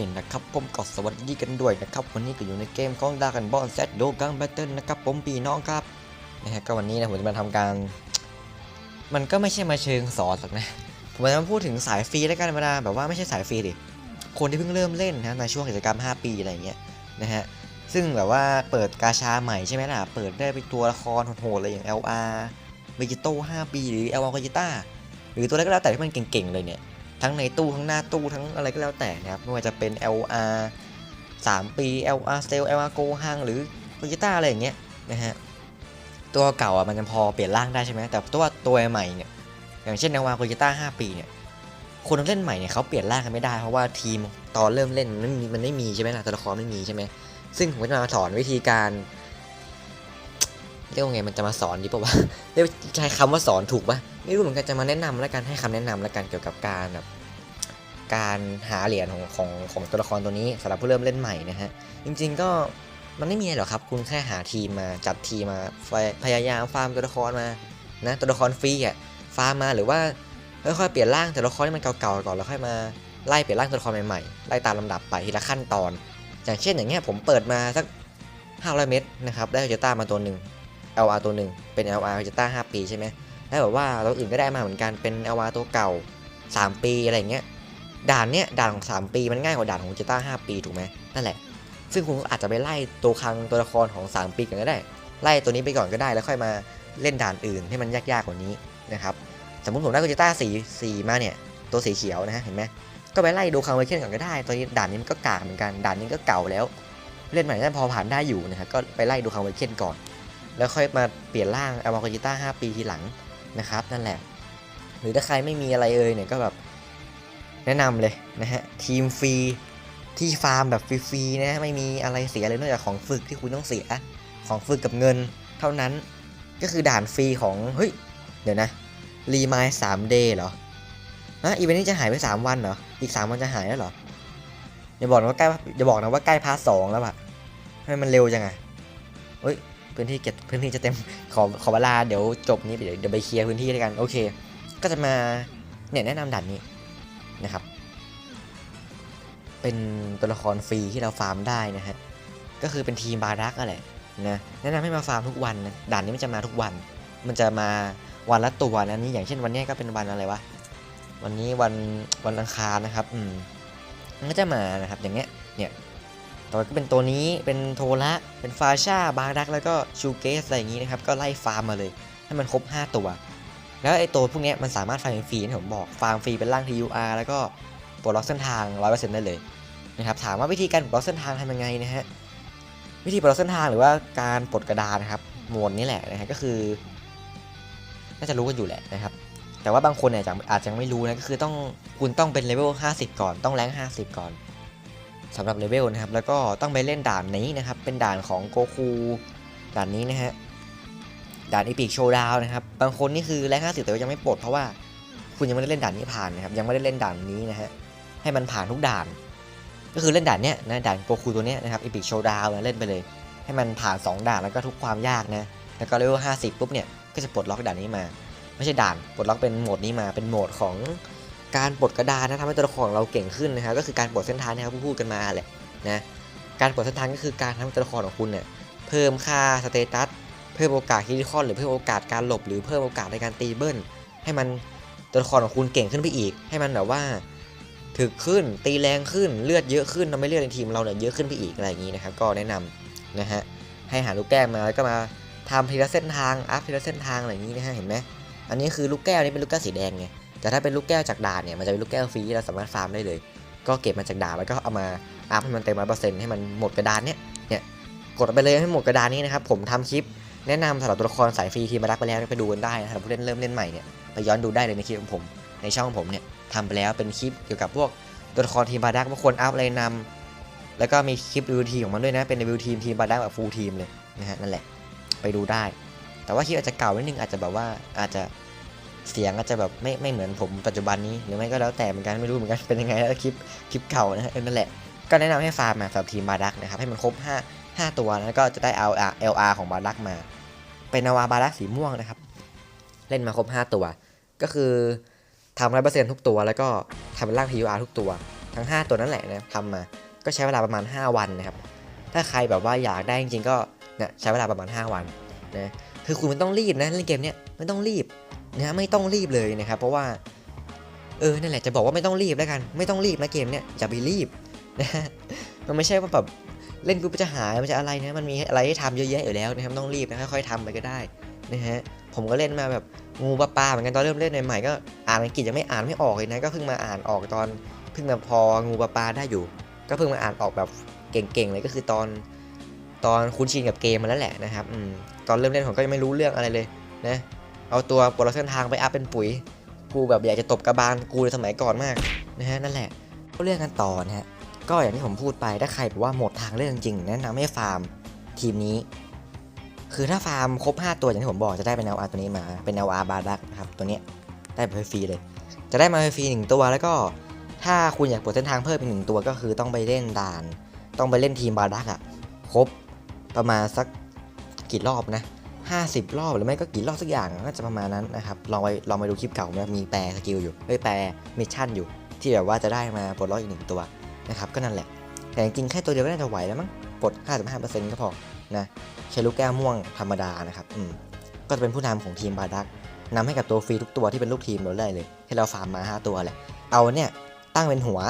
นะครับผมก็สวัสดีกันด้วยนะครับวันนี้ก็อยู่ในเกมของดากันบอลเซตโดกังแบตเทิลนะครับผมปีน้องครับนะฮะก็วันนี้นะผมจะมาทำการ มันก็ไม่ใช่มาเชิงสอนหรอกนะผมจะมาพูดถึงสายฟรีแล้วกันธรรมดาแบบว่าไม่ใช่สายฟรีดิคนที่เพิ่งเริ่มเล่นนะในช่วงกิจกรรม 5 ปีอะไรอย่างเงี้ยนะฮะซึ่งแบบว่าเปิดกาชาใหม่ใช่ไหมล่ะเปิดได้เป็นตัวละครโหดๆเลยอย่าง LR เวจิโต้5ปีหรือ LR เวจิต้าหรือตัวอะไรก็แล้วแต่ที่มันเก่งๆเลยเนี่ย ทั้งในตู้ทั้งหน้าตู้ทั้งอะไรก็แล้วแต่นะครับไม่ว่าจะเป็น LR 3 ปี LR s t e l LR Go ห้างหรือ v e g e t a อะไรอย่างเงี้ยนะฮะตัวเก่าอะมันจะพอเปลี่ยนร่างได้ใช่ไหมแต่ตัวตัวใหม่เนี่ยอย่างเช่น LR v e g e t a 5ปีเนี่ยคนเล่นใหม่เนี่ยเขาเปลี่ยนร่างกันไม่ได้เพราะว่าทีมตอนเริ่มเล่นมันไม่มีมันไม่มีใช่ไหมล่ะตัวละครไม่มีใช่ไหมซึ่งผมจะมาสอนวิธีการ เรียกว่าไงมันจะมาสอนดีป่าวะเรียกใช้คำว่าสอนถูกปะไม่รู้เหมือนกันจะมาแนะนำแล้วกันให้คำแนะนำแล้วกันเกี่ยวกับการแบบการหาเหรียญของของของตัวละครตัวนี้สำหรับผู้เริ่มเล่นใหม่นะฮะจริง ๆก็มันไม่มีอะไรหรอกครับ คุณแค่หาทีมมาจัดทีมมาพยายามฟาร์มตัวละครมานะตัวละครฟรีอะฟาร์มมาหรือว่าค่อยๆเปลี่ยนร่างตัวละครที่มันเก่าๆก่อนแล้วค่อยมาไล่เปลี่ยนร่างตัวละครใหม่ๆไล่ตามลำดับไปทีละขั้นตอน อย่างเช่นอย่างเงี้ยผมเปิดมาสัก500 เมตรนะครับได้เจต้ามาตัวหนึ่ง LR ตัวหนึ่งเป็น LR เจต้า5ปีใช่ไหมแล้วแบบว่าตัวอื่นก็ได้มาเหมือนกันเป็น LR ตัวเก่า 3 ปีอะไรเงี้ยด่านเนี้ยด่านของ 3 ปีมันง่ายกว่าด่านของเจต้า5ปีถูกไหมนั่นแหละ ซึ่งคุณก็อาจจะไปไล่ตัวคลังตัวละครของ 3 ปีกันก็ได้ ไล่ตัวนี้ไปก่อนก็ได้แล้วค่อยมาเล่นด่านอื่นให้มันยากๆกว่านี้นะครับสมมติผมได้เจต้าสีสีมาเนี่ยตัวสีเขียวนะฮะเห็นไหมก็ไปไล่ดูคังเวเคนก่อนก็ได้ตัวนี้ด่านนี้มันก็กากเหมือนกันด่านนี้ก็เก่าแล้ว เล่นใหม่ได้พอผ่านได้อยู่นะครับก็ไปไล่ดูคังเวเคนก่อน แล้วค่อยมาเปลี่ยนร่างเอามาโคจิต้า5ปีทีหลังนะครับ นั่นแหละ หรือถ้าใครไม่มีอะไรเอ่ยเนี่ยก็แบบแนะนำเลยนะฮะทีมฟรีที่ฟาร์มแบบฟรีๆนะไม่มีอะไรเสียเลยนอกจากของฝึกที่คุณต้องเสียของฝึกกับเงินเท่านั้นก็คือด่านฟรีของเฮ้ยเดี๋ยวนะรีมายสามเดย์เหรอฮะอีเวนต์นี้จะหายไป 3 วันเหรอ อีก 3 วันจะหายแล้วเหรอ อย่าบอกนะว่าใกล้อย่าบอกนะว่าใกล้พาร์ทสองแล้วอะทำไมมันเร็วจังอะเฮ้ย พื้นที่เก็บพื้นที่จะเต็มขอขอเวลาเดี๋ยวจบนี้เดี๋ยวเดี๋ยวไปเคลียร์พื้นที่ด้วยกันโอเค ก็จะมาเนี่ยแนะนำด่านนี้นะครับ เป็นตัวละครฟรีที่เราฟาร์มได้นะฮะก็คือเป็นทีมบารักอะไรนะแนะนำให้มาฟาร์มทุกวันนะด่านนี้มันจะมาทุกวัน มันจะมาวันละตัวนะนี่อย่างเช่นวันนี้ก็เป็นวันอะไรวะวันนี้วันวันอังคารนะครับ อืมมันก็จะมานะครับ อย่างเงี้ยเนี่ย ต่อไปก็เป็นตัวนี้เป็นโทระเป็นฟาชาบารัก แล้วก็ชูเกสอะไรอย่างนี้นะครับ ก็ไล่ฟาร์มมาเลย ให้มันครบ 5 ตัว แล้วไอ้ตัวพวกเนี้ยมันสามารถฟาร์มฟรีนะผมบอก ฟาร์มฟรีเป็นร่าง TUR แล้วก็ปลดล็อกเส้นทาง 100%ได้เลยนะครับ ถามว่าวิธีการปลดล็อกเส้นทางทำยังไงนะฮะ วิธีปลดล็อกเส้นทางหรือว่าการปลดกระดานนะครับโหมดนี้แหละนะฮะก็คือ น่าจะรู้กันอยู่แหละนะครับแต่ว่าบางคนเนี่ยอาจจะไม่รู้นะก็คือต้องคุณต้องเป็นเลเวล 50 ก่อน ต้องแรง50 ก่อน สำหรับเลเวลนะครับ แล้วก็ต้องไปเล่นด่านนี้นะครับ เป็นด่านของโกคูด่านนี้นะฮะ ด่านอีพิกโชว์ดาวนะครับ บางคนนี่คือแรงห้าสิบแต่ว่ายังไม่ปลดเพราะว่าคุณยังไม่ได้เล่นด่านนี้ผ่านนะครับ ยังไม่ได้เล่นด่านนี้นะฮะ ให้มันผ่านทุกด่าน ก็คือเล่นด่านเนี้ยนะ ด่านโกคูตัวเนี้ยนะครับอีพิกโชว์ดาวนะเล่นไปเลย ให้มันผ่าน 2 ด่านแล้วก็ทุกความยากนะ แล้วก็เลเวลห้าสิบปุ๊บเนี่ย ก็จะปลดล็อกด่านนี้มา ไม่ใช่ด่าน ปลดล็อกเป็นโหมดนี้มา เป็นโหมดของ การปลดกระดานนะทำให้ตัวละครของเราเก่งขึ้นนะครับก็คือการปลดเส้นทางนะครับพูดกันมาแหละนะการปลดเส้นทางก็คือการทำให้ตัวละครของคุณเนี่ยเพิ่มค่าสเตตัสเพิ่มโอกาสคิริคอนหรือเพิ่มโอกาสการหลบหรือเพิ่มโอกาสในการตีเบิ้ลให้มันตัวละครของคุณเก่งขึ้นไปอีก ให้มันแบบว่าถึกขึ้นตีแรงขึ้นเลือดเยอะขึ้นทำให้เลือดในทีมเราเนี่ยเยอะขึ้นไปอีกอะไรอย่างนี้นะครับก็แนะนำนะฮะให้หาลูกแก้วมาแล้วก็มาทำทีละเส้นทางอัพทีละเส้นทางอะไรอย่างนี้นะฮะเห็นไหมอันนี้คือลูกแก้วนี่เป็นลูกแก้วสีแดงไง แต่ถ้าเป็นลูกแก้วจากด่านเนี่ยมันจะเป็นลูกแก้วฟรีเราสามารถฟาร์มได้เลย ก็เก็บมาจากด่านแล้วก็เอามาอัพให้มันเต็มร้อยเปอร์เซ็นต์ให้มันหมดกระดานเนี่ยเนี่ยกดไปเลยให้หมดกระดานนี้นะครับผมทำคลิปแนะนำสำหรับตัวละครสายฟรีทีมมารักไปแล้วไปดูกันได้นะครับผู้เล่นเริ่มเล่นใหม่เนี่ยไปย้อนดูได้เลยในคลิปของผมในช่องผมเนี่ยทำไปแล้วเป็นคลิปเกี่ยวกับพวกตัวละครทีมบาดักว่าควรอัพอะไรนำแล้วก็มีคลิปรีวิวทีมของมันด้วยนะ เป็นรีวิวทีมทีมบาดักแบบฟูลทีมเลยนะฮะนั่นแหละไปดูได้ แต่ว่าคลิปอาจจะเก่านิดนึงอาจจะแบบว่าอาจจะ เสียงอาจจะแบบไม่ไม่เหมือนผมปัจจุบันนี้หรือไม่ก็แล้วแต่เหมือนกันไม่รู้เหมือนกันเป็นยังไงแล้วคลิปคลิปเก่านะนั่นแหละก็แนะนำให้ฟาร์มมาสำหรับทีมบาดักนะครับให้มันครบ 5 5 ตัวแล้วก็จะได้เอา LR ของบาดักมา เป็นอวาบาดักสีม่วงนะครับ เล่นมาครบ 5 ตัว ก็คือทำร้อยเปอร์เซ็นต์ทุกตัว แล้วก็ทำเป็นร่าง PUR ทุกตัว ทั้ง 5 ตัวนั่นแหละนะทำมาก็ใช้เวลาประมาณ 5 วันนะครับ ถ้าใครแบบว่าอยากได้จริงๆก็เนี่ยใช้เวลาประมาณ 5 วันนะคือคุณไม่ต้องรีบนะเล่นเกมเนี้ยไม่ต้องรีบ นะไม่ต้องรีบเลยนะครับ เพราะว่า เออนั่นแหละจะบอกว่าไม่ต้องรีบแล้วกัน ไม่ต้องรีบนะเกมเนี้ยอย่าไปรีบนะฮะมันไม่ใช่ว่าแบบเล่นปุ๊บจะหายมันจะอะไรนะมันมีอะไรให้ทำเยอะแยะอยู่แล้วนะครับต้องรีบนะค่อยๆทำไปก็ได้นะฮะผมก็เล่นมาแบบงูปลาปลาเหมือนกันตอนเริ่มเล่นใหม่ๆก็อ่านอังกฤษยังไม่อ่านไม่ออกเลยนะก็เพิ่งมาอ่านออกตอนเพิ่งมาพองูปลาปลาได้อยู่ ก็เพิ่งมาอ่านออกแบบเก่งๆเลยก็คือตอนตอนคุ้นชินกับเกมมาแล้วแหละนะครับอมตอนเริ่มเล่นผมก็ยังไม่รู้เรื่องอะไรเลยนะ เอาตัวปรดักชันทางไปอัพเป็นปุ๋ย กูแบบอยากจะตบกระบาลกูในสมัยก่อนมากนะฮะนั่นแหละก็เรื่องกันต่อนะฮะก็อย่างที่ผมพูดไปถ้าใครแบบว่าหมดทางเลือกจริงแนะนำให้ฟาร์มทีมนี้ คือถ้าฟาร์มครบ 5 ตัวอย่างที่ผมบอกจะได้เป็น LR ตัวนี้มาเป็น LR บาร์ดักนะครับตัวนี้ได้ไปฟรีเลย จะได้มาฟรีหนึ่งตัวแล้วก็ถ้าคุณอยากปิดเส้นทางเพิ่มอีกหนึ่งตัวก็คือต้องไปเล่นด่าน ต้องไปเล่นทีมบาร์ดักอะครบประมาณสักกี่รอบนะ 50 รอบหรือไม่ก็กี่รอบสักอย่างก็จะประมาณนั้นนะครับลองไปลองไปดูคลิปเก่านะมีแปลสกิลอยู่เอ้ยแปลมิชชั่นอยู่ ที่แบบว่าจะได้มาปลดล็อกอีกหนึ่งตัวนะครับก็นั่นแหละ แต่จริงๆแค่ตัวเดียวก็น่าจะไหวแล้วมั้งปลด 55%ก็พอนะใช้ลูกแก้วม่วงธรรมดานะครับอืมก็จะเป็นผู้นำของทีมบาดักนำให้กับตัวฟรีทุกตัวที่เป็นลูกทีมเราได้เลยที่เราฟาร์มมา 5 ตัวแหละเอาเนี่ยตั้งเป็นหัว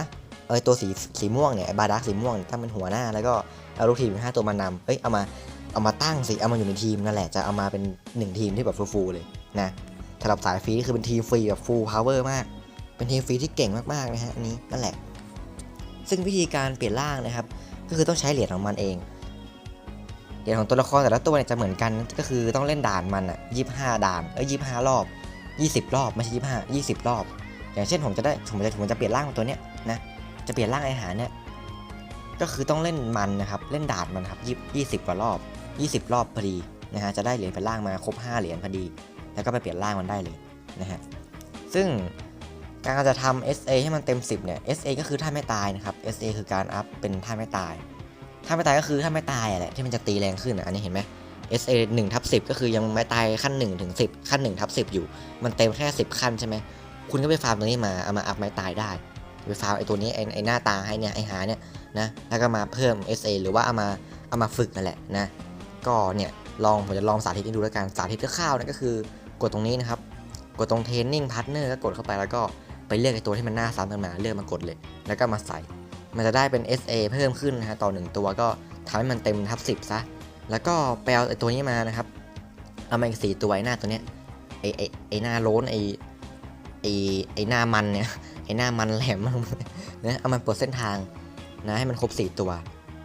เออตัวสีสีม่วงเนี่ยบาดักสีม่วงตั้งเป็นหัวหน้าแล้วก็เอาลูกทีมห้าตัวมานำเอ้ยเอามา เอามาตั้งสิ เอามาอยู่ในทีมนั่นแหละ จะเอามาเป็น1ทีมที่แบบฟูลๆเลยนะสำหรับสายฟรีคือเป็นทีมฟรีแบบฟูลพาวเวอร์มาก เป็นทีมฟรีที่เก่งมากๆนะฮะอันนี้นั่นแหละ ซึ่งวิธีการเปลี่ยนร่างนะครับ ก็คือต้องใช้เหรียญของมันเอง เหรียญของตัวละครแต่ละตัวเนี่ยจะเหมือนกัน ก็คือต้องเล่นด่านมันอะยี่ห้าด่าน เอ้ยยี่ห้ารอบ 20 รอบไม่ใช่ยี่ห้ายี่สิบรอบ อย่างเช่นผมจะได้ผมจะผมจะเปลี่ยนร่างตัวเนี้ยนะ จะเปลี่ยนร่างไอหาเนี่ย ก็คือต้องเล่นมันนะครับ เล่นด่านมันครับยี่สิบกว่ารอบ 20 รอบพอดีนะฮะจะได้เหรียญเป็นล่างมาครบ 5 เหรียญพอดี แล้วก็ไปเปลี่ยนล่างมันได้เลยนะฮะซึ่งการจะทำ SA ให้มันเต็ม 10เนี่ย SA ก็คือท่าไม่ตายนะครับ SA คือการอัพเป็นท่าไม่ตายท่าไม่ตายก็คือท่าไม่ตายอะแหละที่มันจะตีแรงขึ้นอันนี้เห็นไหม SA 1ทับ10 ก็คือยังไม่ตายขั้น1ถึง10 ขั้น1ทับ10 อยู่ มันเต็มแค่ 10 ขั้นใช่ไหมคุณก็ไปฟาร์มตัวนี้มาเอามาอัพไม่ตายได้ไปฟาร์มไอตัวนี้ไอไอหน้าตาให้เนี่ยไอหาเนี่ยนะแล้วก็มาเพิ่ม SA หรือว่าเอามาเอามาฝึกนั่นแหละนะ ก็เนี่ยลองผมจะลองสาธิตให้ดูแล้วกันสาธิตคร่าวๆนะก็คือกดตรงนี้นะครับ กดตรงเทรนนิ่งพาร์ทเนอร์ก็กดเข้าไปแล้วก็ไปเลือกไอ้ตัวที่มันหน้าซ้ำกันมาเลือกมากดเลย แล้วก็มาใส่ มันจะได้เป็น SA เพิ่มขึ้นนะฮะต่อ 1 ตัวก็ทำให้มันเต็มทับ 10 ซะ แล้วก็ไปเอาไอ้ตัวนี้มานะครับ เอามาอีกสี่ตัวไอ้หน้าตัวเนี้ยไอ้ไอ้ไอ้หน้าโล้นไอ้ไอ้ไอ้หน้ามันเนี่ยไอ้หน้ามันแหลมนะเอามาปลดเส้นทางนะให้มันครบ 4 ตัว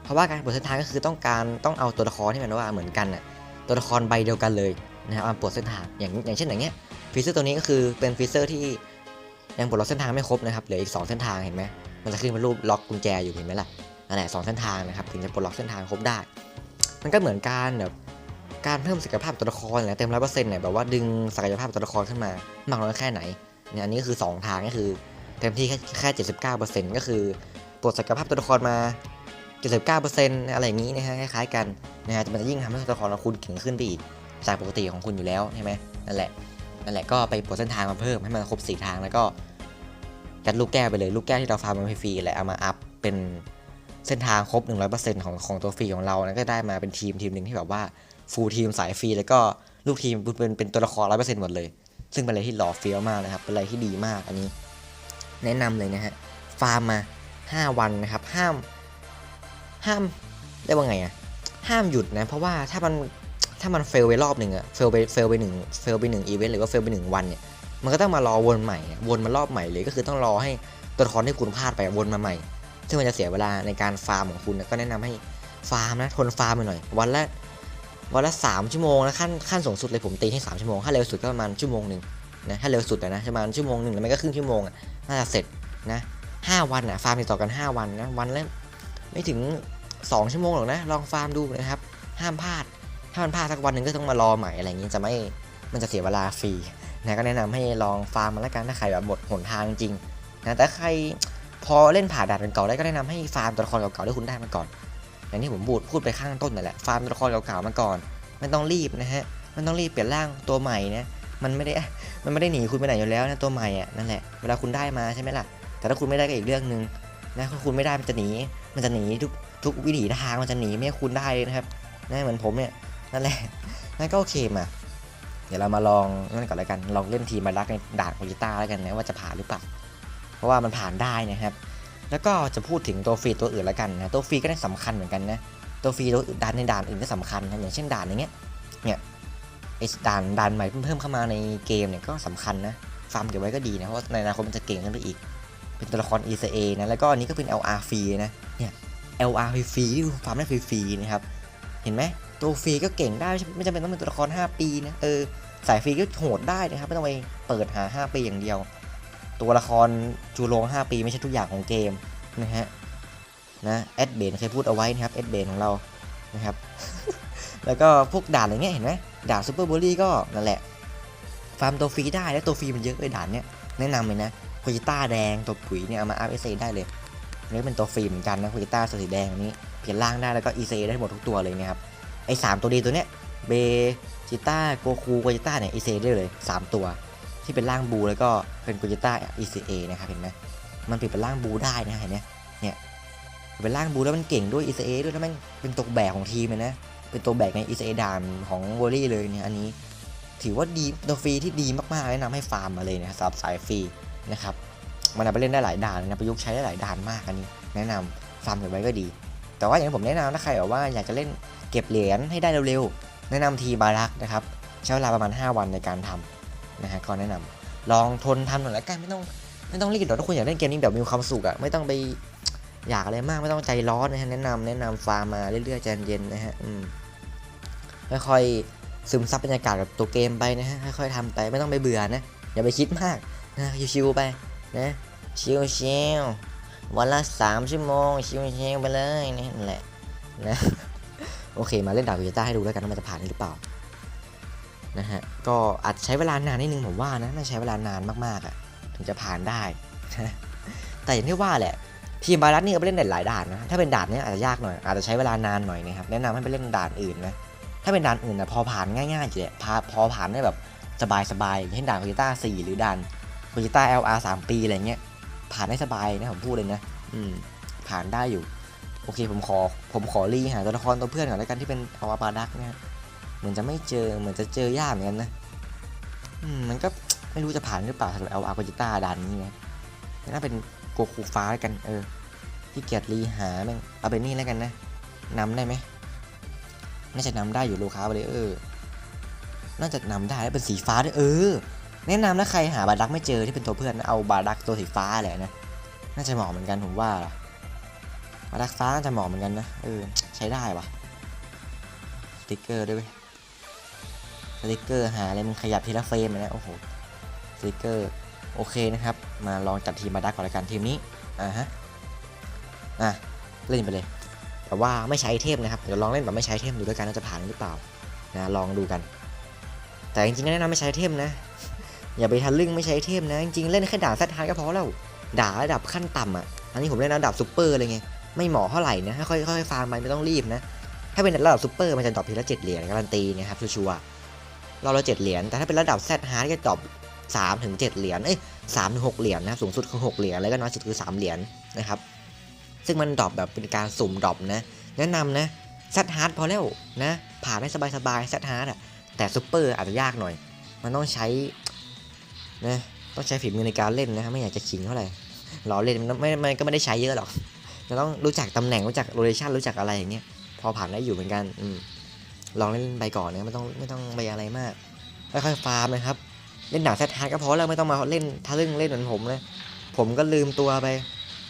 เพราะว่าการปลดเส้นทางก็คือต้องการต้องเอาตัวละครที่มันว่าเหมือนกันน่ะตัวละครใบเดียวกันเลยนะครับมาปลดเส้นทางอย่างอย่างเช่นอย่างเงี้ยฟีเซอร์ตัวนี้ก็คือเป็นฟีเซอร์ที่ยังปลดล็อกเส้นทางไม่ครบนะครับเหลืออีก 2 เส้นทางเห็นไหมมันจะขึ้นเป็นรูปล็อกกุญแจอยู่เห็นไหมล่ะนั่นแหละสองเส้นทางนะครับถึงจะปลดล็อกเส้นทางครบได้ มันก็เหมือนการแบบการเพิ่มศักยภาพตัวละครแหละเต็มร้อยเปอร์เซ็นต์เนี่ยแบบว่าดึงศักยภาพตัวละครขึ้นมามากน้อยแค่ไหนเนี่ยอันนี้คือ 2 ทางก็คือเต็มที่แค่แค่เจ็ดสิบเก้าเปอร์เซ็นต์ก็คือปลดศักยภาพตัวละครมา 79%อะไรอย่างนี้นะฮะคล้ายๆกันนะฮะมันจะยิ่งทำให้ตัวละครของคุณเก่งขึ้นไปอีกจากปกติของคุณอยู่แล้วใช่ไหมนั่นแหละนั่นแหละก็ไปปลดเส้นทางมาเพิ่มให้มันครบ4ทางแล้วก็ยัดลูกแก้วไปเลยลูกแก้วที่เราฟาร์มมาฟรีแหละเอามาอัพเป็นเส้นทางครบ 100%ของของตัวฟรีของเรานะก็ได้มาเป็นทีมทีมหนึ่งที่แบบว่าฟูลทีมสายฟรีแล้วก็ลูกทีมเป็นเป็นตัวละคร100%หมดเลย ซึ่งเป็นอะไรที่หล่อเฟี้ยวมากนะครับ เป็นอะไรที่ดีมากอันนี้ แนะนำเลยนะฮะ ฟาร์มมา 5 วันนะครับ ห้าม ห้ามเรียกว่าไงอะห้ามหยุดนะ เพราะว่าถ้ามันถ้ามันเฟลไปรอบหนึ่งอะเฟลไปเฟลไปหนึ่งเฟลไปหนึ่งอีเวนต์หรือว่าเฟลไปหนึ่งวันเนี่ยมันก็ต้องมารอวนใหม่วนมารอบใหม่เลยก็คือต้องรอให้ตัวละครที่คุณพลาดไปวนมาใหม่ ซึ่งมันจะเสียเวลาในการฟาร์มของคุณก็แนะนำให้ฟาร์มนะทนฟาร์มไปหน่อย วันละวันละสามชั่วโมงนะขั้นขั้นสูงสุดเลยผมตีให้สามชั่วโมงถ้าเร็วสุดก็ประมาณชั่วโมงหนึ่งนะถ้าเร็วสุดนะประมาณชั่วโมงหนึ่งแล้วไม่ก็ครึ่งชั่วโมงน่าจะเสร็จนะห้าวันอะฟาร์มติดต่อกันห้าวันนะวันละไม่ถึง 2 ชั่วโมงหรอกนะ ลองฟาร์มดูนะครับ ห้ามพลาด ถ้ามันพลาดสักวันหนึ่งก็ต้องมารอใหม่อะไรอย่างนี้จะไม่ มันจะเสียเวลาฟรีนะก็แนะนำให้ลองฟาร์มมาแล้วกันถ้าใครแบบหมดหนทางจริงนะแต่ใครพอเล่นผ่าด่านเก่าได้ก็แนะนำให้ฟาร์มตัวละครเก่าๆที่คุณได้มาก่อน อย่างที่ผมพูดพูดไปข้างต้นนั่นแหละฟาร์มตัวละครเก่าๆมาก่อนไม่ต้องรีบนะฮะไม่ต้องรีบเปลี่ยนร่างตัวใหม่นะมันไม่ได้มันไม่ได้หนีคุณไปไหนอยู่แล้วนะตัวใหม่อะนั่นแหละเวลาคุณได้มาใช่ไหมล่ะแต่ถ้าคุณไม่ได้ก็อีกเรื่องหนึ่งนะถ้าคุณไม่ได้มันจะหนีมันจะหนีทุก ทุกวิถีทางมันจะหนีไม่ให้คุณได้เลยนะครับนะเหมือนผมเนี่ยนั่นแหละนั่นก็โอเคมา เดี๋ยวเรามาลองนั่นก่อนแล้วกันลองเล่นทีมมารักในด่านโคจิต้าแล้วกันนะว่าจะผ่านหรือเปล่าเพราะว่ามันผ่านได้นะครับ แล้วก็จะพูดถึงตัวฟรีตัวอื่นแล้วกันนะตัวฟรีก็ได้สำคัญเหมือนกันนะตัวฟรีตัวอื่นด่านในด่านอื่นก็สำคัญนะอย่างเช่นด่านอย่างเงี้ยเนี่ยไอ้ด่านด่านใหม่เพิ่มเข้ามาในเกมเนี่ยก็สำคัญนะฟาร์มเก็บไว้ก็ดีนะเพราะในอนาคตมันจะเก่งขึ้นไปอีก เป็นตัวละคร ECA นะแล้วก็อันนี้ก็เป็น LR ฟรีนะเนี่ย LR ฟรีที่ฟาร์มได้ฟรีๆนะครับ เห็นไหมตัวฟรีก็เก่งได้ไม่จำเป็นต้องเป็นตัวละคร 5 ปีนะเออสายฟรีก็โหดได้นะครับ ไม่ต้องไปเปิดหา 5 ปีอย่างเดียว ตัวละครจูโรง 5 ปีไม่ใช่ทุกอย่างของเกมนะฮะนะแอดเบนเคยพูดเอาไว้นะครับแอดเบนของเรานะครับ แล้วก็พวกด่านอะไรเงี้ยเห็นไหมด่านซูเปอร์บูลลี่ก็นั่นแหละฟาร์มตัวฟรีได้แล้วตัวฟรีมันเยอะเลยด่านเนี้ยแนะนำเลยนะโคจิต้าแดงตัวปุ๋ยเนี่ยเอามาอัพเอซได้เลย อันนี้เป็นตัวฟรีเหมือนกันนะโคจิต้าสีแดงอันนี้เปลี่ยนร่างได้แล้วก็อีเซได้หมดทุกตัวเลยนะครับไอ้สามตัวดีตัวเนี้ยเบจิต้าโกคูโคจิต้าเนี่ยอีเซได้เลยสามตัว ที่เป็นร่างบูแล้วก็เป็นโกจิต้า ECA นะครับเห็นไหมมันเปลี่ยนเป็นร่างบูได้นะเห็นไหมเนี่ยเป็นร่างบูแล้วมันเก่งด้วย ECA ด้วยแล้วมันเป็นตัวแบกของทีมเลยนะเป็นตัวแบกใน ECA ด่านของวอลลี่เลยเนี่ยอันนี้ถือว่าดีตัวฟรีที่ดีมากๆแนะนำให้ฟาร์มมาเลยนะครับสำหรับสายฟรีนะครับ มันเอาไปเล่นได้หลายด่านเลยนะประยุกต์ใช้ได้หลายด่านมากอันนี้ แนะนำฟาร์มเก็บไว้ก็ดี แต่ว่าอย่างที่ผมแนะนำถ้าใครแบบว่าอยากจะเล่นเก็บเหรียญให้ได้เร็วๆแนะนำทีบารักนะครับใช้เวลาประมาณ 5 วันในการทำนะฮะก็แนะนำลองทนทำหน่อยละกันไม่ต้องไม่ต้องรีบหรอกถ้าคุณอยากเล่นเกมนี้แบบมีความสุขอะไม่ต้องไปอยากอะไรมากไม่ต้องใจร้อนนะฮะแนะนำแนะนำฟาร์มมาเรื่อยๆใจเย็นๆนะฮะอืมค่อยๆซึมซับบรรยากาศกับตัวเกมไปนะฮะค่อยๆทำไปไม่ต้องไปเบื่อนะอย่าไปคิดมากนะชิวๆไปนะ ชิวๆวันละสามชั่วโมง ชิวๆไปเลยนะนั่แหละนะโอเคมาเล่นดาบวิจิต้าให้ดูแล้วกันว่ามันจะผ่านหรือเปล่านะฮะก็อาจใช้เวลานานนิดนึงผมว่านะน่าใช้เวลานานมากๆอะถึงจะผ่านได้ แต่อย่างที่ว่าแหละทีมบารัสนี่ก็ไปเล่นได้หลายด่านนะถ้าเป็นด่านนี้อาจจะยากหน่อยอาจจะใช้เวลานานหน่อยนะครับแนะนำให้ไปเล่นด่านอื่นนะถ้าเป็นด่านอื่นนะพอผ่านง่ายๆอยู่แหละพาพอผ่านได้แบบสบายๆอย่างเช่นด่านโคจิต้า4หรือด่านโคจิต้า LR 3ปีอะไรเงี้ย ผ่านได้สบายนะผมพูดเลยนะ อืม ผ่านได้อยู่ โอเคผมขอ ผมขอรีหาตัวละครตัวเพื่อนก่อนแล้วกันที่เป็นอวาบาดักเนี่ยเหมือนจะไม่เจอเหมือนจะเจอยากเหมือนกันนะอืมมันก็ไม่รู้จะผ่านหรือเปล่าสำหรับเอลอาร์โกจิต้าด่านนี้นะน่าเป็นโกคูฟ้าแล้วกัน เออที่เกียรรีหาแม่งเอาไปนี่แล้วกันนะนำได้ไหมน่าจะนำได้อยู่โลคาไปเลยเออน่าจะนำได้แล้วเป็นสีฟ้าด้วยเออ แนะนำนะใครหาบาดักไม่เจอที่เป็นตัวเพื่อนเอาบาดักตัวสีฟ้าแหละนะน่าจะเหมาะเหมือนกันผมว่าบาดักฟ้าน่าจะเหมาะเหมือนกันนะเออใช้ได้ว่ะสติกเกอร์ด้วยสติกเกอร์หาอะไรมันขยับทีละเฟรมเลยนะโอ้โหสติกเกอร์โอเคนะครับ มาลองจัดทีมมาดักก่อนละกันทีมนี้อ่าฮะอะเล่นไปเลย แต่ว่าไม่ใช้เทมนะครับเดี๋ยวลองเล่นแบบไม่ใช้เทมดูด้วยกันว่าจะผ่านหรือเปล่านะลองดูกัน แต่จริงๆแนะนำไม่ใช้เทมนะ อย่าไปทันลึ่งไม่ใช้เทมนะ จริงๆเล่นแค่ด่าแซดฮาร์ก็พอแล้วด่าระดับขั้นต่ำอะ อันนี้ผมเล่นระดับซูเปอร์เลยไง ไม่เหมาะเท่าไหร่นะค่อยๆค่อยๆฟาร์มไปไม่ต้องรีบนะ ถ้าเป็นระดับซูเปอร์มันจะดรอปทีละเจ็ดเหรียญการันตีนะครับชัวร์ๆเราละเจ็ดเหรียญ แต่ถ้าเป็นระดับแซดฮาร์ดก็ดรอปสามถึงเจ็ดเหรียญ เอ้ยสามถึงหกเหรียญนะ สูงสุดคือหกเหรียญ แล้วก็น้อยสุดคือสามเหรียญนะครับ ซึ่งมันดรอปแบบเป็นการสุ่มดรอปนะ แนะนำนะแซดฮาร์ดพอแล้วนะ ผ่านได้สบายๆแซดฮาร์ดอะแต่ซูเปอร์อาจจะยากหน่อย มันต้องใช้ นะต้องใช้ฝีมือในการเล่นนะครับไม่อยากจะขิงเท่าไหร่ล้อเล่นมันไม่ไม่ก็ไม่ได้ใช้เยอะหรอกจะต้องรู้จักตำแหน่งรู้จักโลเคชั่นรู้จักอะไรอย่างเงี้ยพอผ่านได้อยู่เหมือนกันอืมลองเล่นไปก่อนนะไม่ต้องไม่ต้องไปอะไรมากค่อยๆฟาร์มนะครับ เล่นด่าแซดฮาร์ดก็พอแล้วไม่ต้องมาเล่นทะลึ่งเล่นเหมือนผมนะผมก็ลืมตัวไป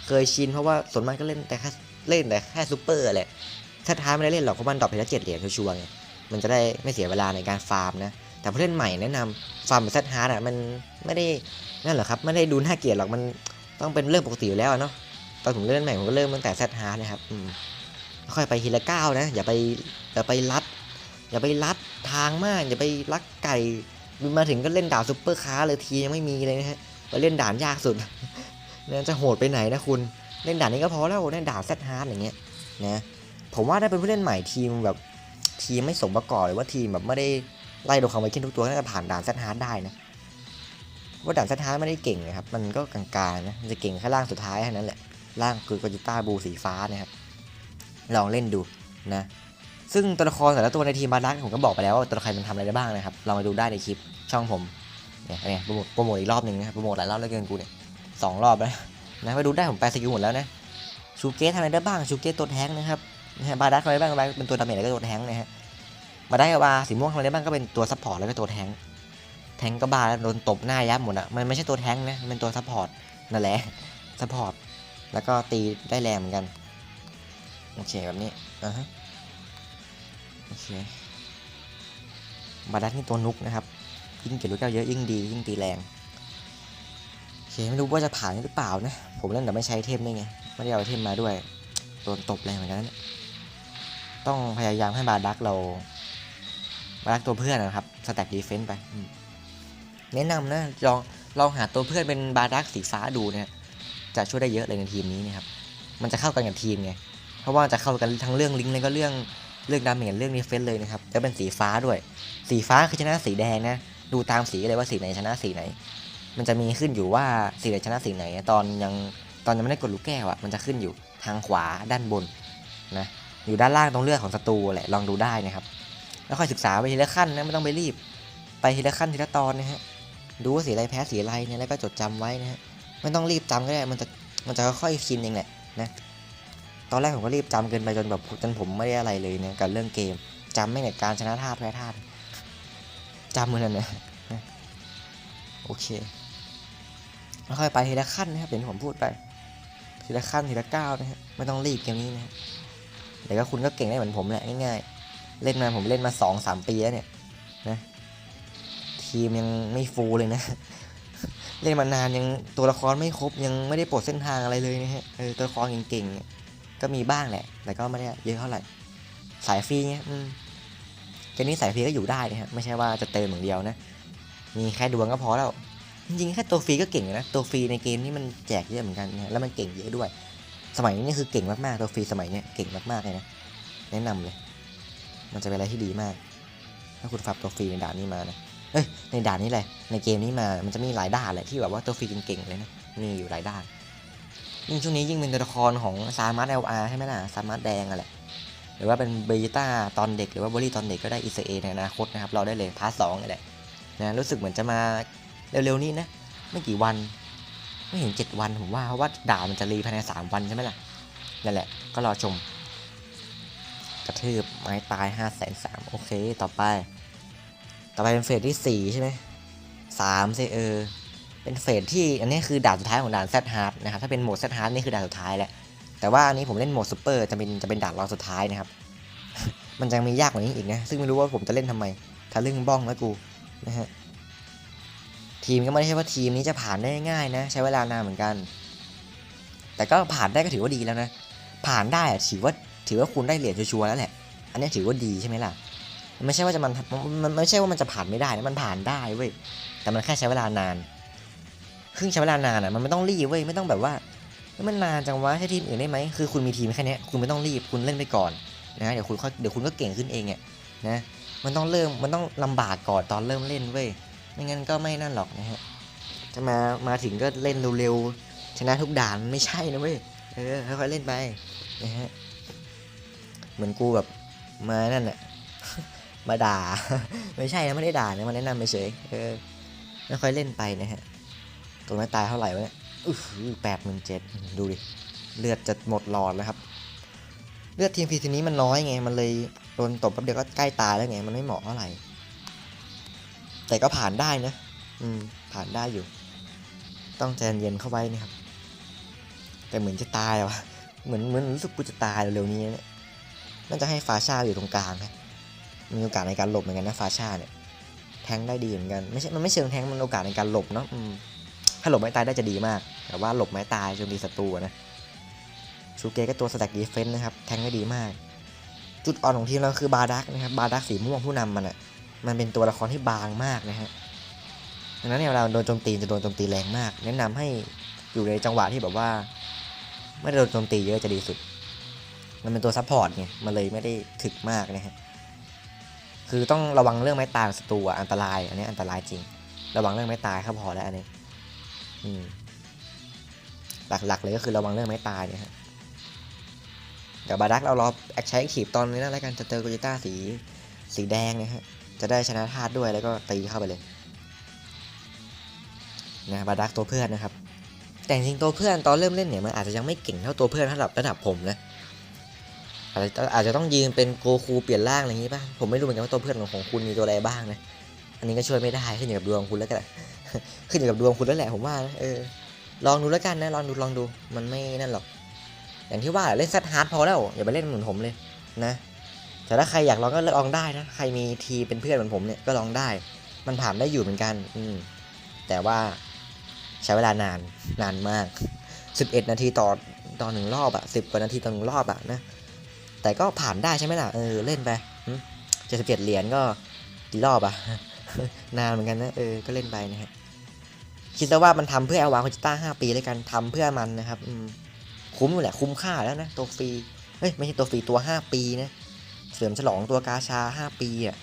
เคยชินเพราะว่าส่วนมากก็เล่นแต่แค่เล่นแต่แค่ซูเปอร์แหละแซดฮาร์ดไม่ได้เล่นหรอกเพราะมันดรอปเพลละเจ็ดเหรียญชัวร์ๆไงมันจะได้ไม่เสียเวลาในการฟาร์มนะ แต่ผู้เล่นใหม่แนะนำฟาร์มแซดฮาร์ดอะมันไม่ได้นั่นหรอกครับไม่ได้ดูน่าเกลียดหรอกมันต้องเป็นเรื่องปกติอยู่แล้วเนาะตอนผมเล่นใหม่ผมก็เริ่มตั้งแต่แซดฮาร์ดนะครับอค่อยไปทีละก้าวนะ อย่าไปอย่าไปลัด อย่าไปลัดทางมากอย่าไปลักไก่มาถึงก็เล่นด่าซุปเปอร์คาร์เลยทียังไม่มีเลยนะฮะไปเล่นด่านยากสุดเนี่ยจะโหดไปไหนนะคุณเล่นด่านนี้ก็พอแล้วเล่นด่านแซดฮาร์ดอย่างเงี้ยนะผมว่าถ้าเป็นผู้เล่นใหม่ทีมแบบทีมไม่สมประกอบหรือว่าทีมแบบไม่ได้ ไล่โดนควาไวขึ้นทุกตัวน่าจะผ่านด่านแซดฮาร์ดได้นะว่าด่านแซดฮาร์ดไม่ได้เก่งนะครับ มันก็กลางๆนะมันจะเก่งแค่ล่างสุดท้ายแค่นั้นแหละร่างคือกอจิต้าบูสีฟ้านะครับลองเล่นดูนะซึ่งตัวละครแต่ละตัวในทีมบาร์ดักผมก็บอกไปแล้วว่าตัวละครมันทำอะไรได้บ้างนะครับเรามาดูได้ในคลิปช่องผมเนี่ยเนี่ยโปรโมทโปรโมทอีกรอบหนึ่งนะโปรโมทหลายรอบแล้วเกินกูเนี่ยสองรอบแล้วนะไปดูได้ผมแปลสกิลหมดแล้วนะชูเกตทำอะไรได้บ้างชูเกตตัวแท้งนะครับนะฮะบาร์ดักทำอะไรบ้างบาร์ดักเป็นตัวดาเมจแล้วก็ตัวแท้งนะฮะ บาร์ดักกับบาสีม่วงทำอะไรบ้างก็เป็นตัวซัพพอร์ตแล้วก็ตัวแทงแทงก็บาแล้วโดนตบหน้ายับหมดอะมันไม่ใช่ตัวแทงนะมันเป็นตัวซัพพอร์ตนั่นแหละซัพพอร์ตแล้วก็ตีได้แรงเหมือนกันโอเคแบบนี้อ่าฮะโอเคบาดักนี่ตัวนุกนะครับยิ่งเก็บลูกแก้วเยอะยิ่งดียิ่งตีแรงโอเคไม่รู้ว่าจะผ่านหรือเปล่านะผมเล่นแต่ไม่ใช้เทมได้ไงไม่ได้เอาเทมมาด้วยโดนตบแรงเหมือนกันนะต้องพยายามให้บาดักเรา บารักตัวเพื่อนนะครับสแต็กดีเฟนต์ไปแนะนำนะลองลองหาตัวเพื่อนเป็นบารักสีฟ้าดูเนี่ยจะช่วยได้เยอะเลยในทีมนี้นะครับมันจะเข้ากันกับทีมไงเพราะว่าจะเข้ากันทั้งเรื่องลิงก์เลยก็เรื่องเรื่องดาเมจเรื่องดีเฟนส์เลยนะครับแล้วเป็นสีฟ้าด้วย สีฟ้าคือชนะสีแดงนะดูตามสีเลยว่าสีไหนชนะสีไหน มันจะมีขึ้นอยู่ว่าสีไหนชนะสีไหน ตอนยังตอนยังไม่ได้กดลูกแก้วอะ่ะมันจะขึ้นอยู่ทางขวาด้านบนนะอยู่ด้านล่างตรงเลือกของศัตรูแหละลองดูได้นะครับ แล้วค่อยศึกษาไปทีละขั้นนะไม่ต้องไปรีบ ไปทีละขั้นทีละตอนนะฮะดูว่าสีอะไรแพ้สีอะไรเนี่ยแล้วก็จดจำไว้นะฮะไม่ต้องรีบจำก็ได้มันจะมันจะค่อยๆชินเองแหละนะตอนแรกผมก็รีบจำเกินไปจนแบบจนผมไม่ได้อะไรเลยเนี่ยกับเรื่องเกมจำไม่เนี่ยการชนะท่าแพ้ท่าจำเหมือนกันนะโอเคค่อยไปทีละขั้นนะครับอย่างที่ผมพูดไปทีละขั้นทีละก้าวนะฮะไม่ต้องรีบเกมนี้นะฮะเดี๋ยวก็คุณก็เก่งได้เหมือนผมแหละง่ายๆ เล่นมาผมเล่นมาสองสามปีแล้วเนี่ยนะทีมยังไม่ฟูลเลยนะ เล่นมานานยังตัวละครไม่ครบยังไม่ได้ปลดเส้นทางอะไรเลยนะฮะเออตัวละครเก่งๆเนี่ยก็มีบ้างแหละ แต่ก็ไม่ได้เยอะเท่าไหร่สายฟรีเนี่ยอืมเกมนี้สายฟรีก็อยู่ได้นะฮะไม่ใช่ว่าจะเติมอย่างเดียวนะ มีแค่ดวงก็พอแล้วจริงๆแค่ตัวฟรีก็เก่งนะตัวฟรีในเกมนี้มันแจกเยอะเหมือนกันนะแล้วมันเก่งเยอะด้วย สมัยนี้คือเก่งมากๆตัวฟรีสมัยนี้เก่งมากๆเลยนะแนะนำเลย มันจะเป็นอะไรที่ดีมาก ถ้าคุณฝากตัวฟรีในด่านนี้มานะเอ้ยในด่านนี้แหละในเกมนี้มามันจะมีหลายด่านแหละที่แบบว่าตัวฟรีเก่งๆเลยนะมีอยู่หลายด่านยิ่งช่วงนี้ยิ่งเป็นตัวละครของซามาร์ทเอลอาร์ใช่ไหมล่ะซามาร์ทแดงอะแหละหรือว่าเป็นเบต้าตอนเด็กหรือว่าบรี่ตอนเด็กก็ได้อิสเอในอนาคตนะครับเราได้เลยพาร์ทสองนี่แหละนะรู้สึกเหมือนจะมาเร็วๆนี้นะไม่กี่วันไม่เจ็ดวันผมว่าเพราะว่าด่ามันจะรีภายในสามวันใช่ไหมล่ะนั่นแหละก็รอชม กระทืบไม้ตายห้าแสนสามโอเค ต่อไป ต่อไปเป็นเฟสที่สี่ใช่ไหมสามเซเออ เป็นเฟสที่อันนี้คือด่านสุดท้ายของด่าน Z Hard นะครับ ถ้าเป็นโหมด Z Hard นี่คือด่านสุดท้ายแหละ แต่ว่าอันนี้ผมเล่นโหมดซูเปอร์จะเป็นจะเป็นด่านรองสุดท้ายนะครับ มันจะมียากกว่านี้อีกนะ ซึ่งไม่รู้ว่าผมจะเล่นทำไม ถ้าเรื่องบ้องแล้วกูนะฮะ ทีมก็ไม่ใช่ว่าทีมนี้จะผ่านได้ง่ายนะ ใช้เวลานานเหมือนกัน แต่ก็ผ่านได้ก็ถือว่าดีแล้วนะ ผ่านได้อะถือว่า ถือว่าคุณได้เหรียญชัวร์แล้วแหละ อันนี้ถือว่าดีใช่ไหมล่ะ มันไม่ใช่ว่าจะมันมันไม่ใช่ว่ามันจะผ่านไม่ได้นะ มันผ่านได้เว้ย แต่มันแค่ใช้เวลานาน ครึ่งใช้เวลานานอะ มันไม่ต้องรีบเว้ย ไม่ต้องแบบว่า มันนานจังวะใช้ทีมอื่นได้ไหม คือคุณมีทีมแค่นี้คุณไม่ต้องรีบ คุณเล่นไปก่อนนะ เดี๋ยวคุณเดี๋ยวคุณก็เก่งขึ้นเองอะนะ มันต้องเริ่ม มันต้องลำบากก่อนตอนเริ่มเล่นเว้ย ไม่งั้นก็ไม่นั่นหรอกนะฮะ จะมา มาถึงก็เล่นเร็วๆ ชนะทุกด่านไม่ใช่นะเว้ย เออค่อยๆเล่นไปนะฮะ เหมือนกูแบบมานั่นแหละมาด่า ไม่ใช่นะไม่ได้ด่านะมาแนะนำไปเฉยเออค่อยเล่นไปนะฮะตัวไม่ตายเท่าไหร่วะเนี่ยอือแปดหมื่นเจ็ดดูดิ เลือดจะหมดหลอดแล้วครับ เลือดทีมพีทีนี้มันน้อยไง มันเลยโดนตบแป๊บเดียวก็ใกล้ตายแล้วไง มันไม่เหมาะเท่าไหร่ แต่ก็ผ่านได้นะ อืม ผ่านได้อยู่ ต้องใจเย็นเข้าไว้นี่ครับ แต่เหมือนจะตายว่ะเหมือนเหมือนรู้สึกกูจะตายเร็วๆนี้เนี่ย น่าจะให้ฟาชาอยู่ตรงกลางมีโอกาสในการหลบเหมือนกันนะฟาชาเนี่ย แทงได้ดีเหมือนกันไม่ใช่มันไม่เชิงแทงมันโอกาสในการหลบเนาะถ้าหลบไม้ตายได้จะดีมาก แต่ว่าหลบไม้ตายโจมตีศัตรูนะชูเกะก็ตัวสแต็กดีเฟนต์นะครับแทงได้ดีมาก จุดอ่อนของทีมเราคือบาดักนะครับบาดักสีม่วงผู้นำมันอะมันเป็นตัวละครที่บางมากนะฮะดังนั้นเนี่ยเวลาโดนโจมตีจะโดนโจมตีแรงมาก แนะนำให้อยู่ในจังหวะที่แบบว่า ไม่โดนโจมตีเยอะจะดีสุด มันเป็นตัวซัพพอร์ตไงมันเลยไม่ได้ถึกมากนะฮะคือต้องระวังเรื่องไม้ตายของศัตรูอะอันตราย อันนี้อันตรายจริง ระวังเรื่องไม้ตายครับพอแล้วอันนี้อืมหลักๆเลยก็คือระวังเรื่องไม้ตายเนี่ยฮะเดี๋ยวบาดักเรารอแอคใช้ขีบตอนนี้นะแล้วกันจะเจอโกจิต้าสีสีแดงนะฮะจะได้ชนะธาตุด้วยแล้วก็ตีเข้าไปเลยนะบาดักตัวเพื่อนนะครับ แต่จริงตัวเพื่อนตอนเริ่มเล่นเนี่ยมันอาจจะยังไม่เก่งเท่าตัวเพื่อนระดับระดับผมนะ อาจจะอาจจะต้องยืนเป็นโกคูเปลี่ยนร่างอะไรอย่างนี้ป่ะ ผมไม่รู้เหมือนกันว่าตัวเพื่อนของของคุณมีตัวอะไรบ้างนะ อันนี้ก็ช่วยไม่ได้ขึ้นอยู่กับดวงคุณแล้วกันขึ้นอยู่กับดวงคุณแล้วแหละผมว่าเออ ลองดูแล้วกันนะ ลองดูลองดู มันไม่นั่นหรอก อย่างที่ว่าเล่นซัดฮาร์ดพอแล้ว อย่าไปเล่นเหมือนผมเลยนะ แต่ถ้าใครอยากลองก็ลองได้นะ ใครมีทีเป็นเพื่อนเหมือนผมเนี่ยก็ลองได้ มันผ่านได้อยู่เหมือนกัน อืม แต่ว่าใช้เวลานานนานมาก 11 นาทีต่อต่อหนึ่งรอบอะสิบกว่านาทีต่อหนึ่งรอบอะนะ แต่ก็ผ่านได้ใช่ไหมล่ะ เออ เล่นไปเจ็ดสิบเจ็ดเหรียญก็กี่รอบอะนานเหมือนกันนะ เออ ก็เล่นไปนะฮะ คิดซะว่ามันทำเพื่อเอาวางคอนจิต้าห้าปีแล้วกันทำเพื่อมันนะครับ อืม คุ้มอยู่แหละ คุ้มค่าแล้วนะ ตัวฟรี เฮ้ย ไม่ใช่ตัวฟรีตัวห้าปีนะ เสริมฉลองตัวกาชาห้าปีอะ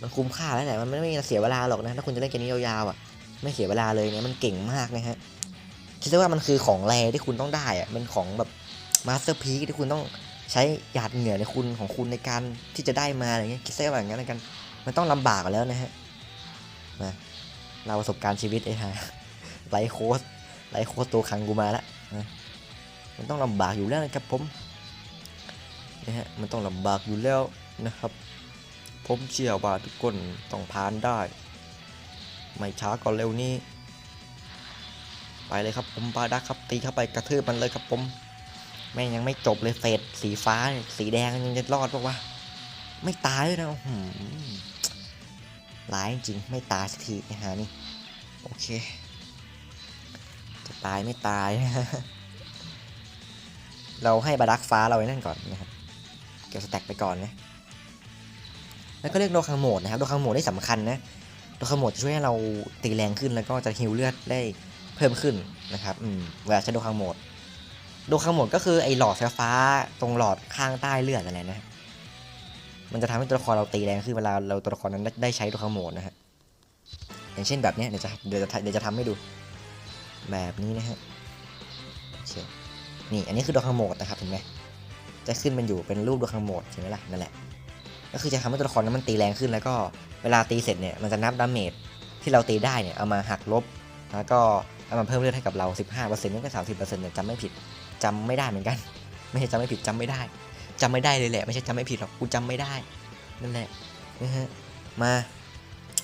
มันคุ้มค่าแล้วแหละ มันไม่ได้เสียเวลาหรอกนะ ถ้าคุณจะเล่นเกมนี้ยาวๆอะไม่เสียเวลาเลยเนี่ย มันเก่งมากนะฮะ คิดซะว่ามันคือของแรที่คุณต้องได้อะมันของแบบมาสเตอร์พีที่คุณต้อง ใช้หยาดเหงื่อในคุณของคุณในการที่จะได้มาอะไรเงี้ยคิดซะว่าอย่างนั้นกัน มันต้องลำบากแล้วนะฮะมาเราประสบการณ์ชีวิตไอ้ห่าไลโค้ดไลโค้ดตัวคังกูมาแล้วนะมันต้องลำบากอยู่แล้วนะครับผมนะฮะมันต้องลำบากอยู่แล้วนะครับ ผมเชื่อว่าทุกคนต้องผ่านได้ ไม่ช้าก็เร็วนี้ ไปเลยครับผมบาดักครับตีเข้าไปกระทืบมันเลยครับผม แม่งยังไม่จบเลยเฟดสีฟ้า สีแดงยังจะรอดปะวะไม่ตายเลยนะอื้อหือร้ายจริงไม่ตายสักทีไอ้หานี่ โอเค จะตายไม่ตาย เราให้บาดักฟ้าเราไว้นั่นก่อนนะครับ เก็บสแต็กไปก่อนนะ แล้วก็เรียกโดคังโหมดนะครับ โดคังโหมดนี่สำคัญนะโดคังโหมดจะช่วยให้เราตีแรงขึ้นแล้วก็จะฮิวเลือดได้เพิ่มขึ้นนะครับ อืมเวลาใช้โดคังโหมด ดคังโหมดก็คือไอ้หลอดไฟฟ้าตรงหลอดข้างใต้เลือดอะไรนะมันจะทำให้ตัวละครเราตีแรงขึ้นเวลาเราตัวละครนั้นได้ใช้โดคังโหมดนะฮะอย่างเช่นแบบนี้เดี๋ยวจะเดี๋ยวจะเดี๋ยวจะทำให้ดูแบบนี้นะฮะโอเคนี่อันนี้คือโดคังโหมดนะครับเห็นไหมจะขึ้นมันอยู่เป็นรูปโดคังโหมดใช่ไหมล่ะนั่นแหละ ก็คือจะทำให้ตัวละครนั้นมันตีแรงขึ้นแล้วก็เวลาตีเสร็จเนี่ยมันจะนับดาเมจที่เราตีได้เนี่ยเอามาหักลบ แล้วก็เอามาเพิ่มเลือดให้กับเรา 15%นั่นก็30%เนี่ยจำไม่ผิด จำไม่ได้เหมือนกัน ไม่ใช่จำไม่ผิดจำไม่ได้จำไม่ได้เลยแหละ ไม่ใช่จำไม่ผิดหรอกกูจำไม่ได้นั่นแหละนะฮะมา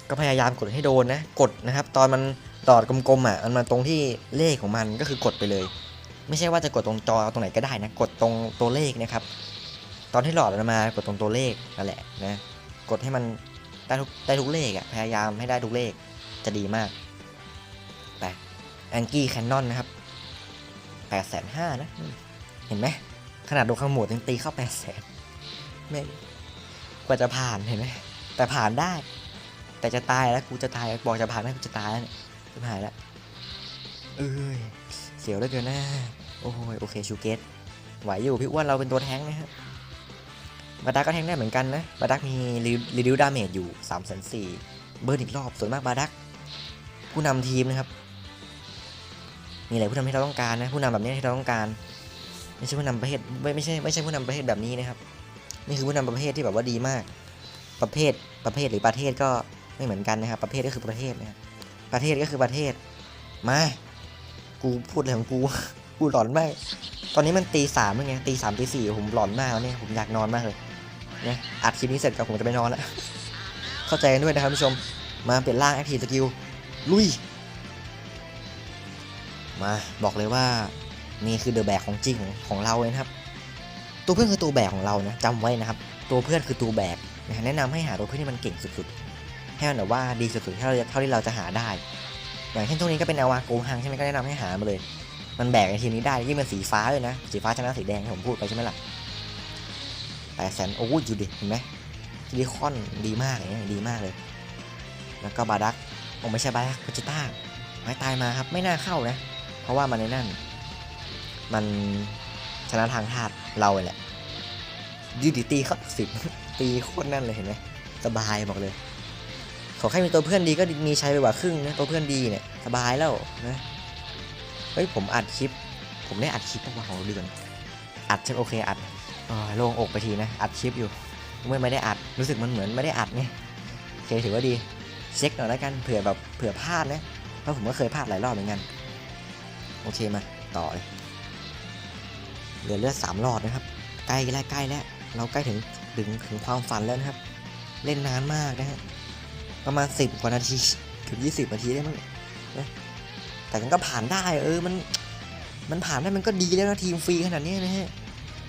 ก็พยายามกดให้โดนนะกดนะครับ ตอนมันดอดกลมๆอะมันมาตรงที่เลขของมันก็คือกดไปเลย ไม่ใช่ว่าจะกดตรงจอตรงไหนก็ได้นะ กดตรงตัวเลขนะครับ ตอนที่หลอดมันมากดตรงตัวเลขนั่นแหละนะกดให้มันได้ทุกได้ทุกเลขอะพยายามให้ได้ทุกเลขจะดีมากไปแองกี้แคนนอนนะครับ แปดแสนห้านะ เห็นไหมขนาดโดนข้างหมดยังตีเข้าแปดแสนไม่กว่าจะผ่านเห็นไหมแต่ผ่านได้ แต่จะตายแล้วกูจะตายบอกจะผ่านไหมกูจะตายแล้วเนี่ยจะผ่านแล้วเอ้ยเสียวเหลือเกินนะโอ้ยโอเคชูเกตไหวอยู่พี่อ้วนเราเป็นตัวแท้งนะฮะบาดักก็แทงได้เหมือนกันนะบาดักมีรีดิวดาเมจอยู่3ามแสนสี่เบิร์นอีกรอบส่วนมากบาดักผู้นำทีมนะครับ นี่แหละผู้นำที่เราต้องการนะผู้นำแบบนี้ที่เราต้องการ ไม่ใช่ผู้นำประเภทไม่ไม่ใช่ไม่ใช่ผู้นำประเภทแบบนี้นะครับนี่คือผู้นำประเภทที่แบบว่าดีมาก ประเภทประเภทหรือประเทศก็ไม่เหมือนกันนะครับ ประเภทก็คือประเทศนะครับประเทศก็คือประเทศมากูพูดอะไรของกูกูหลอนมาก ตอนนี้มันตีสามแล้วไงตีสามตีสี่ผมหลอนมากแล้วเนี่ยผมอยากนอนมากเลยเนี่ยอัดคลิปนี้เสร็จก็ผมจะไปนอนแล้วเข้าใจกันด้วยนะครับผู้ชมมาเปลี่ยนร่างแอคทีฟสกิลลุย มาบอกเลยว่านี่คือเดอะแบกของจริงของของเราเลยนะครับ ตัวเพื่อนคือตัวแบกของเรานะจำไว้นะครับ ตัวเพื่อนคือตัวแบกแนะนำให้หาตัวเพื่อนที่มันเก่งสุดๆให้มันแบบว่าดีสุดๆเท่าเท่าที่เราจะหาได้ อย่างเช่นช่วงนี้ก็เป็นอาวาโกฮังใช่ไหมก็แนะนำให้หามาเลย มันแบกในทีมนี้ได้ยิ่งเป็นสีฟ้าเลยนะสีฟ้าชนะสีแดงที่ผมพูดไปใช่ไหมล่ะแปดแสนโอ้ยอยู่ดิเห็นไหมซิลิคอนดีมากอย่างเงี้ยดีมากเลย แล้วก็บาดักโอ้ไม่ใช่บาดักโคจิต้าไม้ตายมาครับไม่น่าเข้านะ ราะว่ามันในนั่น มันชนะทางธาตุเราแหละยืดตีเขาสิบตีโคตรนั่นเลยเห็นไหมสบายบอกเลย ขอแค่มีตัวเพื่อนดีก็มีใช้ไปกว่าครึ่งนะตัวเพื่อนดีเนี่ยสบายแล้วนะเฮ้ยผมอัดคลิป ผมได้อัดคลิปประมาณของเดือนอัดใช่โอเคอัดโล่งอกไปทีนะอัดคลิปอยู่เมื่อไม่ได้อัดรู้สึกมันเหมือนไม่ได้อัดไงโอเคถือว่าดีเช็คหน่อยแล้วกันเผื่อแบบเผื่อพลาดนะเพราะผมก็เคยพลาดหลายรอบเหมือนกัน โอเคมาต่อเลยเหลือเลือดสามหลอดนะครับ ใกล้แล้วใกล้แล้วเราใกล้ถึงถึงถึงความฝันแล้วนะครับ เล่นนานมากนะฮะประมาณสิบกว่านาทีถึงยี่สิบนาทีได้มั้งนะแต่มันก็ผ่านได้เออมันมันผ่านได้มันก็ดีแล้วนะทีมฟรีขนาดนี้นะฮะ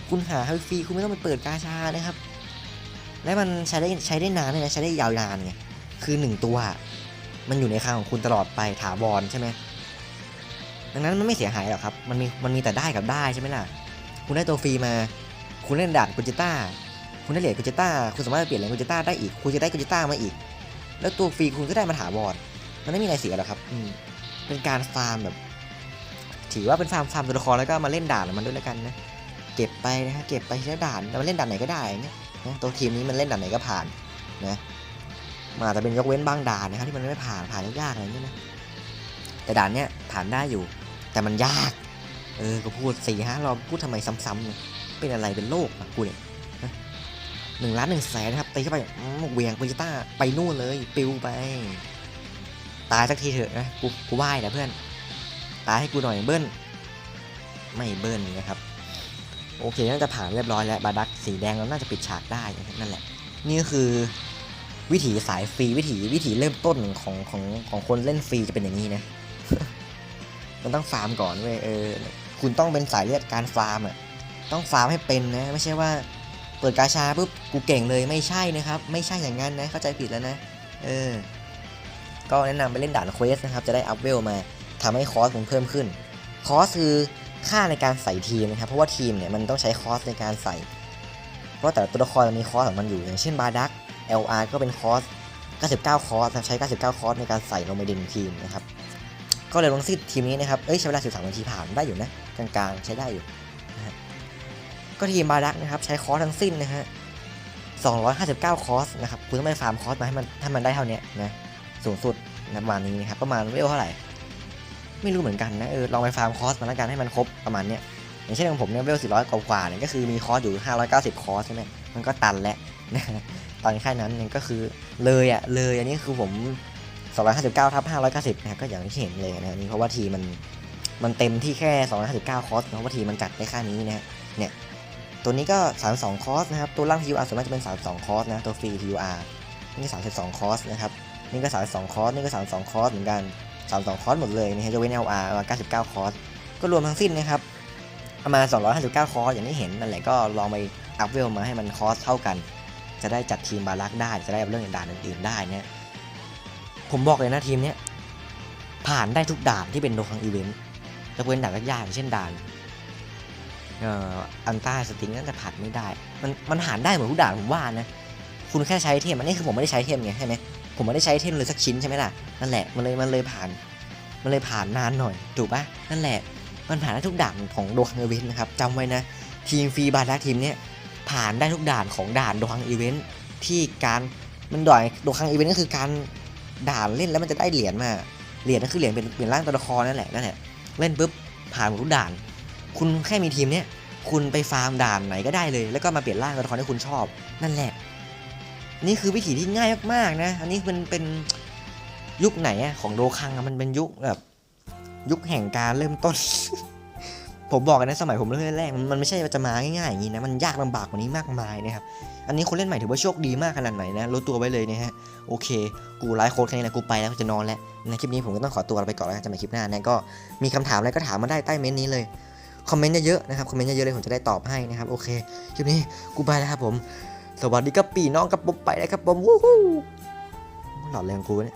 คุณหาให้ฟรีคุณไม่ต้องไปเปิดกาชานะครับ และมันใช้ได้ใช้ได้นานเลยนะใช้ได้ยาวนานไงคือหนึ่งตัว มันอยู่ในคลังของคุณตลอดไปถาวรใช่ไหม ดังนั้นมันไม่เสียหายหรอกครับ มันมีมันมีแต่ได้กับได้ใช่ไหมล่ะ คุณได้ตัวฟรีมา คุณเล่นด่านกุจิต้า คุณได้เหรียญกุจิต้า คุณสามารถเปลี่ยนเหรียญกุจิต้าได้อีก คุณจะได้กุจิต้ามาอีก แล้วตัวฟรีคุณก็ได้มาถาวรมันไม่มีอะไรเสียหรอกครับ อืม เป็นการฟาร์มแบบ ถือว่าเป็นฟาร์มฟาร์มตัวละครแล้วก็มาเล่นด่านมันด้วยแล้วกันนะ เก็บไปนะฮะ เก็บไปทีละด่านแล้วมาเล่นด่านไหนก็ได้เงี้ยนะตัวทีมนี้มันเล่นด่านไหนก็ผ่านนะมาแต่เป็นยกเว้นบางด่านนะครับที่มันไม่ผ่านผ่านยากๆอะไรเงี้ยนะแต่ด่านเนี้ยผ่านได้อยู่ แต่มันยาก เออ ก็พูดสี่ห้ารอบพูดทำไมซ้ำๆเนี่ยเป็นอะไรเป็นโรคอะกูเนี่ยหนึ่งล้านหนึ่งแสนนะครับตีเข้าไปเหวียงปืนกีต้าไปนู่นเลยปิวไป ตายสักทีเถอะนะกูกูไหว้นะเพื่อน ตายให้กูหน่อยเบิ้ลไม่เบิ้ลนะครับ โอเคน่าจะผ่านเรียบร้อยแล้วบาดักสีแดงเราน่าจะปิดฉากได้นะครับนั่นแหละ นี่ก็คือวิถีสายฟรีวิถีวิถีเริ่มต้นของของของคนเล่นฟรีจะเป็นอย่างนี้นะ มันต้องฟาร์มก่อนเว้ยเออคุณต้องเป็นสายเลือดการฟาร์มอะต้องฟาร์มให้เป็นนะ ไม่ใช่ว่าเปิดกาชาปุ๊บกูเก่งเลยไม่ใช่นะครับ ไม่ใช่อย่างนั้นนะเข้าใจผิดแล้วนะเออก็แนะนำไปเล่นด่านเควสนะครับจะได้อัพเวลมาทำให้คอสมันเพิ่มขึ้น คอสคือค่าในการใส่ทีมนะครับเพราะว่าทีมเนี่ยมันต้องใช้คอสในการใส่ เพราะแต่ละตัวละครมันมีคอสของมันอยู่อย่างเช่นบาดัก LR ก็เป็นคอส 99 คอสใช้ 99 คอสในการใส่ลงไปดินทีมนะครับ ก็เลยลงสิ้นทีมนี้นะครับ เอ้ยใช้เวลา 13 นาทีผ่านได้อยู่นะ กลางๆ ใช้ได้อยู่นะฮะก็ทีมบาดักนะครับ ใช้คอสทั้งสิ้นนะฮะ 259 คอสนะครับคุณต้องไปฟาร์มคอสมาให้มันให้มันได้เท่านี้นะสูงสุดประมาณนี้นะครับ ประมาณเวลเท่าไหร่ ไม่รู้เหมือนกันนะเออลองไปฟาร์มคอสมาแล้วกันให้มันครบประมาณเนี้ยอย่างเช่นของผมเนี่ยเวล400 กว่าๆเนี่ยก็คือมีคอสอยู่ 590 คอสใช่ไหมมันก็ตันแล้วนะตอนแค่นั้นเนี่ยก็คือเลยอะเลยอันนี้คือผม 259ทับ590นะครับก็อย่างที่เห็นเลยนะนี่เพราะว่าทีมันมันเต็มที่แค่ 259 คอร์สเพราะว่าทีมันจัดได้ค่านี้นะเนี่ยตัวนี้ก็ 32 คอร์สนะครับตัวล่าง TUR ส่วนมากจะเป็น 32 คอร์สนะตัวฟรี TUR นี่ก็32 คอร์สนะครับนี่ก็ 32 คอร์สนี่ก็ 32 คอร์สเหมือนกัน32 คอร์สหมดเลยนะฮะยกเว้น LR ประมาณ99 คอร์สก็รวมทั้งสิ้นนะครับประมาณ 259 คอร์สอย่างที่เห็นนั่นแหละก็ลองไปอัพเวลมาให้มันคอร์สเท่ากัน จะได้จัดทีมบาลักได้จะได้เรื่องด่านอื่นๆได้นี่ย ผมบอกเลยนะทีมเนี้ยผ่านได้ทุกด่านที่เป็นโดคังอีเวนต์ยกเว้นด่านยากๆอย่างเช่นด่านอันต้าสติงน่าจะผ่านไม่ได้ มันมันผ่านได้เหมือนทุกด่านผมว่านะ คุณแค่ใช้เทมอันนี้คือผมไม่ได้ใช้เทมไงใช่ไหมผมไม่ได้ใช้เทมเลยสักชิ้นใช่ไหมล่ะ นั่นแหละ มันเลยมันเลยผ่าน มันเลยผ่านนานหน่อย ถูกปะนั่นแหละ มันผ่านได้ทุกด่านของโดคังอีเวนต์นะครับจำไว้นะ ทีมฟรีบาลักทีมเนี้ยผ่านได้ทุกด่านของด่านโดคังอีเวนต์ที่การมันด่านโดคังอีเวนต์ก็คือการ ด่านเล่นแล้วมันจะได้เหรียญมา เหรียญนั่นคือเหรียญเป็นเปลี่ยนร่างตัวละครนั่นแหละนั่นแหละ เล่นปุ๊บผ่านหมดทุกด่าน คุณแค่มีทีมเนี้ยคุณไปฟาร์มด่านไหนก็ได้เลย แล้วก็มาเปลี่ยนร่างตัวละครที่คุณชอบ นั่นแหละ นี่คือวิธีที่ง่ายมากๆนะ อันนี้มันเป็นยุคไหนอะของโดคังอะมันเป็นยุคแบบยุคแห่งการเริ่มต้น ผมบอกกันนะสมัยผมเริ่มแรกมันไม่ใช่จะมาง่ายๆอย่างนี้นะมันยากลำบากกว่านี้มากมายนะครับอันนี้คนเล่นใหม่ถือว่าโชคดีมากขนาดไหนนะรู้ตัวไว้เลยนะฮะโอเค กูไลฟ์โค้ดแค่นี้นะกูไปแล้วกูจะนอนแล้วในคลิปนี้ผมก็ต้องขอตัวไปก่อนแล้วกันจะมาคลิปหน้านะก็มีคำถามอะไรก็ถามมาได้ใต้เมนต์นี้เลยคอมเมนต์เยอะๆนะครับคอมเมนต์เยอะๆเลยผมจะได้ตอบให้นะครับโอเคคลิปนี้กูไปแล้วครับผม สวัสดีครับปีน้องกับผมไปแล้วครับผมวู้ฮู้หลอดแรงกูเนี่ย